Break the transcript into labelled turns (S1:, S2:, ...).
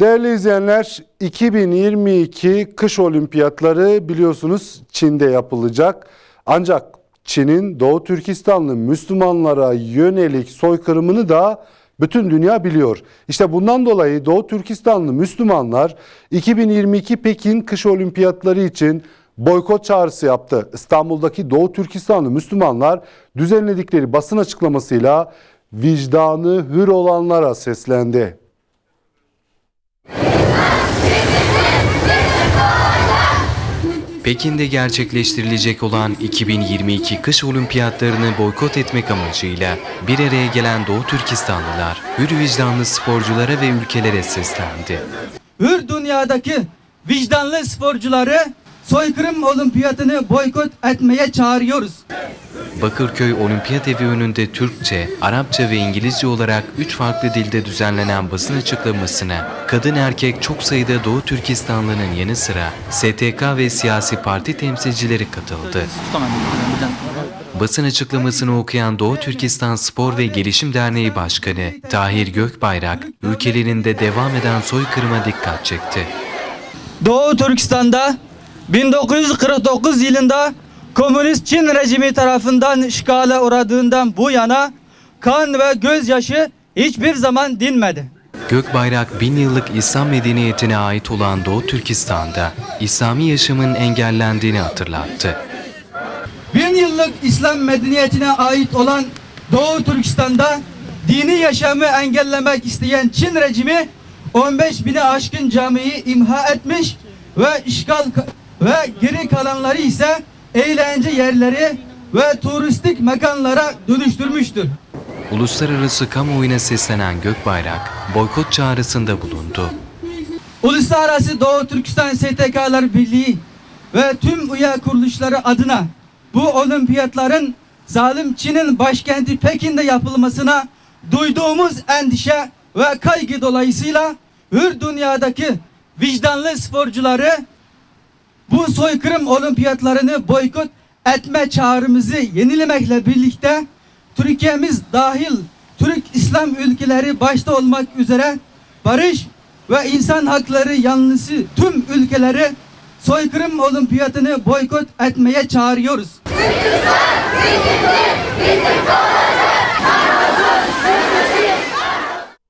S1: Değerli izleyenler, 2022 kış olimpiyatları biliyorsunuz Çin'de yapılacak. Ancak Çin'in Doğu Türkistanlı Müslümanlara yönelik soykırımını da bütün dünya biliyor. İşte bundan dolayı Doğu Türkistanlı Müslümanlar 2022 Pekin kış olimpiyatları için boykot çağrısı yaptı. İstanbul'daki Doğu Türkistanlı Müslümanlar düzenledikleri basın açıklamasıyla vicdanı hür olanlara seslendi.
S2: Pekin'de gerçekleştirilecek olan 2022 kış olimpiyatlarını boykot etmek amacıyla bir araya gelen Doğu Türkistanlılar, hür vicdanlı sporculara ve ülkelere seslendi.
S3: hür dünyadaki vicdanlı sporcuları soykırım olimpiyatını boykot etmeye çağırıyoruz.
S2: Bakırköy Olimpiyat Evi önünde Türkçe, Arapça ve İngilizce olarak üç farklı dilde düzenlenen basın açıklamasına kadın erkek çok sayıda Doğu Türkistanlı'nın yanı sıra STK ve siyasi parti temsilcileri katıldı. Basın açıklamasını okuyan Doğu Türkistan Spor ve Gelişim Derneği Başkanı Tahir Gökbayrak, ülkelerinde devam eden soykırıma dikkat çekti.
S3: Doğu Türkistan'da 1949 yılında Komünist Çin rejimi tarafından işgale uğradığından bu yana kan ve gözyaşı hiçbir zaman dinmedi.
S2: Gökbayrak bin yıllık İslam medeniyetine ait olan Doğu Türkistan'da İslami yaşamın engellendiğini hatırlattı.
S3: Bin yıllık İslam medeniyetine ait olan Doğu Türkistan'da dini yaşamı engellemek isteyen Çin rejimi 15 bini aşkın camiyi imha etmiş ve işgal ve geri kalanları ise eğlence yerleri ve turistik mekanlara dönüştürmüştür.
S2: Uluslararası kamuoyuna seslenen Gökbayrak, boykot çağrısında bulundu.
S3: Uluslararası Doğu Türkistan STK'lar Birliği ve tüm üye kuruluşları adına bu olimpiyatların zalim Çin'in başkenti Pekin'de yapılmasına duyduğumuz endişe ve kaygı dolayısıyla hür dünyadaki vicdanlı sporcuları bu soykırım olimpiyatlarını boykot etme çağrımızı yenilemekle birlikte Türkiye'miz dahil Türk İslam ülkeleri başta olmak üzere barış ve insan hakları yanlısı tüm ülkeleri soykırım olimpiyatını boykot etmeye çağırıyoruz.
S4: Bizim olacak, bizim olacak,